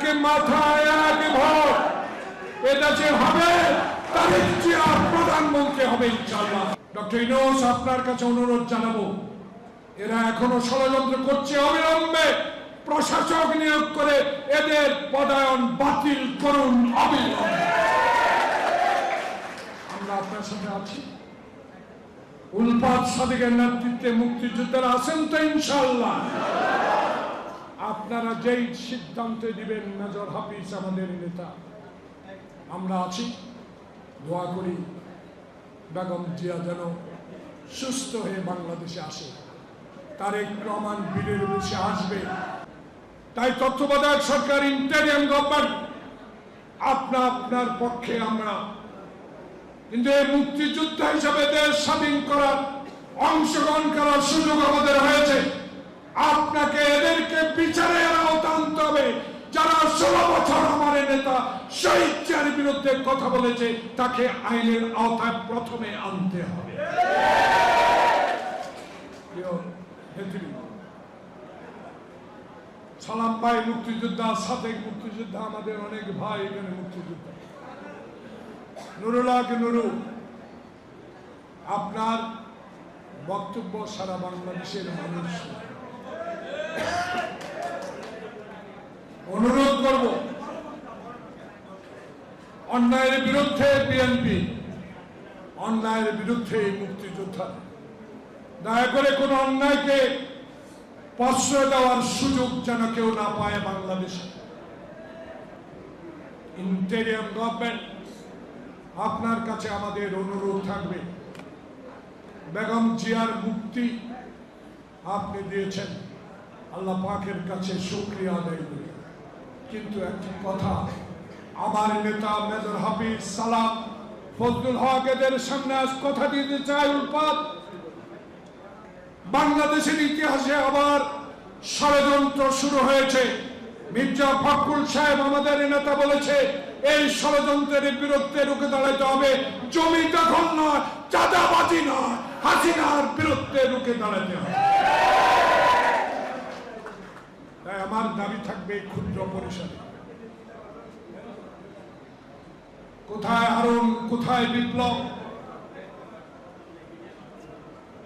এক মাথায় এক ভোট এটা যে হবে তারিখ জিয়া প্রধানমন্ত্রী হবে, ইনশাআল্লাহ। ডক্টর ইনোস আপনার কাছে অনুরোধ জানাব, এরা এখনও ষড়যন্ত্র করছে, অবিলম্বে প্রশাসক নিয়োগ করে এদের পদায়ন বাতিল করুন, অবিলম্বে। আমরা আপনার সাথে আছি। উলফাত সাদিকের নেতৃত্বে মুক্তিযোদ্ধারা আছেন তো ইনশাল্লাহ আপনারা যেই সিদ্ধান্ত দিবেন, মেজর হাফিজ আমাদের নেতা। আমরা আছি। দোয়া করি বেগম জিয়া যেন সুস্থ হয়ে বাংলাদেশে আসে। তারেক রহমান বীরের দেশে আসবে। তাই তত্ত্বাবধায়ক সরকার, ইন্টারিয়াম গভর্নমেন্ট, আপনা আপনার পক্ষে আমরা কিন্তু এই মুক্তিযোদ্ধা হিসাবে দেশ স্বাধীন করার, অংশগ্রহণ করার সুযোগ আমাদের হয়েছে। আপনাকে বিচারের আওতা হবে। যারা ষোলো বছর আমার নেতা শহীদ বিরুদ্ধে কথা বলেছে, তাকে আইনের আওতায় প্রথমে আনতে হবে। সালাম ভাই মুক্তিযোদ্ধা সাথে মুক্তিযোদ্ধা, আমাদের অনেক ভাই এখানে মুক্তিযোদ্ধা। নুরুল্লাহ নুরু, আপনার বক্তব্য সারা বাংলাদেশের মানুষ অনুরোধ করব। অন্যায়ের বিরুদ্ধে বিএনপি অন্যায়ের বিরুদ্ধে এই মুক্তিযোদ্ধা। দয়া করে কোন অন্যায়কে প্রশ্রয় দেওয়ার সুযোগ যেন কেউ না পায় বাংলাদেশে। ইন্টেরিয়াম গভর্নমেন্ট আপনার কাছে আমাদের অনুরোধ থাকবে। বেগম জিয়ার মুক্তি আপনি দিয়েছেন। আল্লাহ পাকের কাছে শুক্রিয়া আদায় করি। কিন্তু একটি কথা, আমার নেতা মেজর হাফিজ সালাম, ফজলুল হক এদের সামনে আজ কথা দিতে চাই উল্পাত বাংলাদেশের ইতিহাসে আবার ষড়যন্ত্র শুরু হয়েছে। মির্জা ফখরুল সাহেব আমাদের নেতা বলেছে, এই ষড়যন্ত্রের বিরুদ্ধে রুখে দাঁড়াতে হবে। জমি দখল নয়, চাঁদাবাজি নয়, হাসিনার বিরুদ্ধে রুখে দাঁড়াতে হবে। তাই আমার দাবি থাকবে এই ক্ষুদ্র পরিসরে কোথায় আরম, কোথায় বিপ্লব,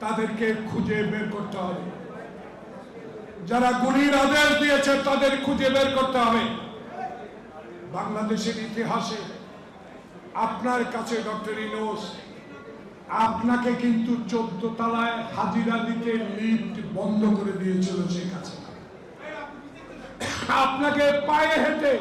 তাদেরকে খুঁজে বের করতে হবে। যারা গুলির আদেশ দিয়েছে, তাদের খুঁজে বের করতে হবে। বাংলাদেশের ইতিহাসে আপনার কাছে ডক্টর ইনোস, আপনাকে কিন্তু চোদ্দ তলায় হাজিরা দিতে লিফট বন্ধ করে দিয়েছিল সে কাছে আপনাকে পায়ে হেঁটে